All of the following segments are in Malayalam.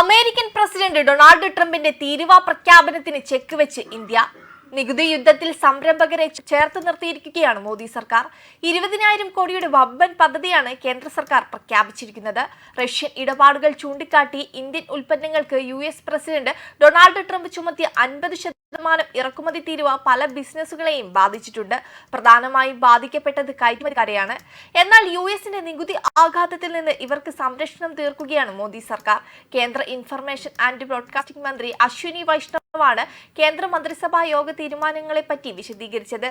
അമേരിക്കൻ പ്രസിഡന്റ് ഡൊണാൾഡ് ട്രംപിന്റെ തീരുവ പ്രഖ്യാപനത്തിന് ചെക്ക് വെച്ച് ഇന്ത്യ. നികുതി യുദ്ധത്തിൽ സംരംഭകരെ ചേർത്ത് നിർത്തിയിരിക്കുകയാണ് മോദി സർക്കാർ. ഇരുപതിനായിരം കോടിയുടെ വബ്ബൻ പദ്ധതിയാണ് കേന്ദ്ര സർക്കാർ പ്രഖ്യാപിച്ചിരിക്കുന്നത്. റഷ്യൻ ഇടപാടുകൾ ചൂണ്ടിക്കാട്ടി ഇന്ത്യൻ ഉൽപ്പന്നങ്ങൾക്ക് യു പ്രസിഡന്റ് ഡൊണാൾഡ് ട്രംപ് ചുമത്തിയ അൻപത് ശതമാനം ഇറക്കുമതി തീരുവ പല ബിസിനസ്സുകളെയും ബാധിച്ചിട്ടുണ്ട്. പ്രധാനമായും ബാധിക്കപ്പെട്ടത് കയറ്റുമതിക്കാരെയാണ്. എന്നാൽ യു എസിന്റെ നികുതി ആഘാതത്തിൽ നിന്ന് ഇവർക്ക് സംരക്ഷണം തീർക്കുകയാണ് മോദി സർക്കാർ. കേന്ദ്ര ഇൻഫർമേഷൻ ആൻഡ് ബ്രോഡ്കാസ്റ്റിംഗ് മന്ത്രി അശ്വിനി വൈഷ്ണവാണ് കേന്ദ്ര മന്ത്രിസഭാ യോഗ തീരുമാനങ്ങളെപ്പറ്റി വിശദീകരിച്ചത്.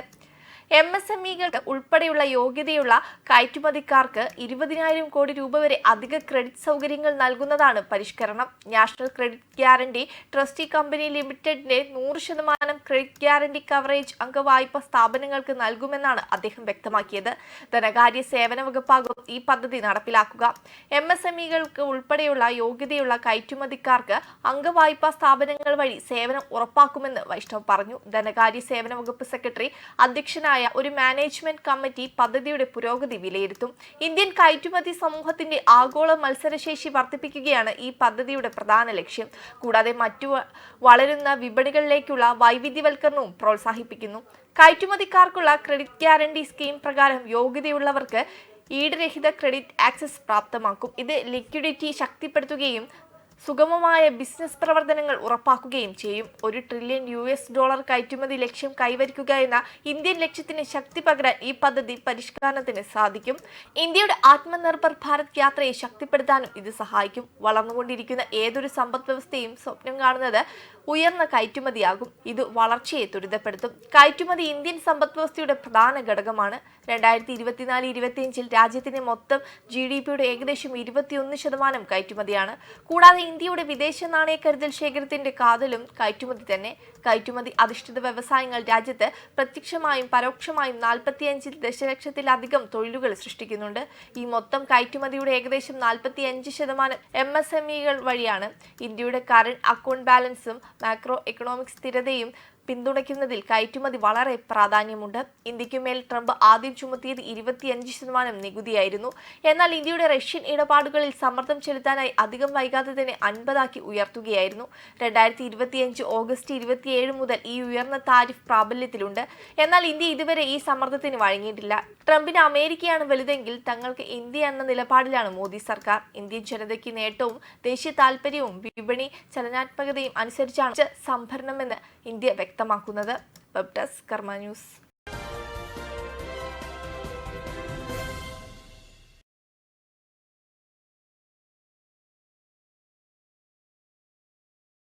എം എസ് എം ഇകൾക്ക് ഉൾപ്പെടെയുള്ള യോഗ്യതയുള്ള കയറ്റുമതിക്കാർക്ക് ഇരുപതിനായിരം കോടി രൂപ വരെ അധിക ക്രെഡിറ്റ് സൗകര്യങ്ങൾ നൽകുന്നതാണ് പരിഷ്കരണം. National credit guarantee trustee company ലിമിറ്റഡിന്റെ നൂറ് ശതമാനം ക്രെഡിറ്റ് ഗ്യാരണ്ടി കവറേജ് അംഗവായ്പ സ്ഥാപനങ്ങൾക്ക് നൽകുമെന്നാണ് അദ്ദേഹം വ്യക്തമാക്കിയത്. ധനകാര്യ സേവന വകുപ്പാകും ഈ പദ്ധതി നടപ്പിലാക്കുക. എം എസ് എം ഇകൾക്ക് ഉൾപ്പെടെയുള്ള യോഗ്യതയുള്ള കയറ്റുമതിക്കാർക്ക് അംഗവായ്പാ സ്ഥാപനങ്ങൾ വഴി സേവനം ഉറപ്പാക്കുമെന്ന് വൈഷ്ണവ് പറഞ്ഞു. ധനകാര്യ സേവന വകുപ്പ് സെക്രട്ടറി അധ്യക്ഷനായ ഒരു മാനേജ്മെന്റ് കമ്മിറ്റി പദ്ധതിയുടെ പുരോഗതി വിലയിരുത്തും. ഇന്ത്യൻ കയറ്റുമതി സമൂഹത്തിന്റെ ആഗോള മത്സരശേഷി വർദ്ധിപ്പിക്കുകയാണ് ഈ പദ്ധതിയുടെ പ്രധാന ലക്ഷ്യം. കൂടാതെ മറ്റു വളരുന്ന വിപണികളിലേക്കുള്ള വൈവിധ്യവൽക്കരണവും പ്രോത്സാഹിപ്പിക്കുന്നു. കയറ്റുമതിക്കാർക്കുള്ള ക്രെഡിറ്റ് ഗ്യാരണ്ടി സ്കീം പ്രകാരം യോഗ്യതയുള്ളവർക്ക് ഈടുരഹിത ക്രെഡിറ്റ് ആക്സസ് പ്രാപ്തമാക്കും. ഇത് ലിക്വിഡിറ്റി ശക്തിപ്പെടുത്തുകയും സുഗമമായ ബിസിനസ് പ്രവർത്തനങ്ങൾ ഉറപ്പാക്കുകയും ചെയ്യും. ഒരു ട്രില്യൺ യു എസ് ഡോളർ കയറ്റുമതി ലക്ഷ്യം കൈവരിക്കുക എന്ന ഇന്ത്യൻ ലക്ഷ്യത്തിന് ശക്തി പകരാൻ ഈ പദ്ധതി പരിഷ്കരണത്തിന് സാധിക്കും. ഇന്ത്യയുടെ ആത്മനിർഭർ ഭാരത് യാത്രയെ ശക്തിപ്പെടുത്താനും ഇത് സഹായിക്കും. വളർന്നുകൊണ്ടിരിക്കുന്ന ഏതൊരു സമ്പദ് വ്യവസ്ഥയും സ്വപ്നം കാണുന്നത് ഉയർന്ന കയറ്റുമതിയാകും. ഇത് വളർച്ചയെ ത്വരിതപ്പെടുത്തും. കയറ്റുമതി ഇന്ത്യൻ സമ്പദ് വ്യവസ്ഥയുടെ പ്രധാന ഘടകമാണ്. രണ്ടായിരത്തി ഇരുപത്തിനാല് ഇരുപത്തിയഞ്ചിൽ രാജ്യത്തിന്റെ മൊത്തം ജി ഡി പിയുടെ ഏകദേശം ഇരുപത്തിയൊന്ന് ശതമാനം കയറ്റുമതിയാണ്. കൂടാതെ ഇന്ത്യയുടെ വിദേശ നാണയ കരുതൽ ശേഖരത്തിന്റെ കാതലും കയറ്റുമതി തന്നെ. കയറ്റുമതി അധിഷ്ഠിത വ്യവസായങ്ങൾ രാജ്യത്ത് പ്രത്യക്ഷമായും പരോക്ഷമായും നാൽപ്പത്തിയഞ്ച് ദശലക്ഷത്തിലധികം തൊഴിലുകൾ സൃഷ്ടിക്കുന്നുണ്ട്. ഈ മൊത്തം കയറ്റുമതിയുടെ ഏകദേശം നാൽപ്പത്തിയഞ്ച് ശതമാനം എം എസ് എം ഇകൾ വഴിയാണ്. ഇന്ത്യയുടെ കറണ്ട് അക്കൗണ്ട് ബാലൻസും മാക്രോ എക്കണോമിക് സ്ഥിരതയും പിന്തുണയ്ക്കുന്നതിൽ കയറ്റുമതി വളരെ പ്രാധാന്യമുണ്ട്. ഇന്ത്യക്കുമേൽ ട്രംപ് ആദ്യം ചുമത്തിയത് ഇരുപത്തിയഞ്ച് ശതമാനം നികുതിയായിരുന്നു. എന്നാൽ ഇന്ത്യയുടെ റഷ്യൻ ഇടപാടുകളിൽ സമ്മർദ്ദം ചെലുത്താനായി അധികം വൈകാതെ തന്നെ അൻപതാക്കി ഉയർത്തുകയായിരുന്നു. രണ്ടായിരത്തി ഇരുപത്തിയഞ്ച് ഓഗസ്റ്റ് ഇരുപത്തിയേഴ് മുതൽ ഈ ഉയർന്ന താരിഫ് പ്രാബല്യത്തിലുണ്ട്. എന്നാൽ ഇന്ത്യ ഇതുവരെ ഈ സമ്മർദ്ദത്തിന് വഴങ്ങിയിട്ടില്ല. ട്രംപിന് അമേരിക്കയാണ് വലുതെങ്കിൽ തങ്ങൾക്ക് ഇന്ത്യ എന്ന നിലപാടിലാണ് മോദി സർക്കാർ. ഇന്ത്യൻ ജനതയ്ക്ക് നേട്ടവും ദേശീയ താൽപര്യവും വിപണി ചലനാത്മകതയും അനുസരിച്ചാണ് സംഭരണമെന്ന് ഇന്ത്യ വ്യക്തമാക്കുന്നത്. Web desk Karma news.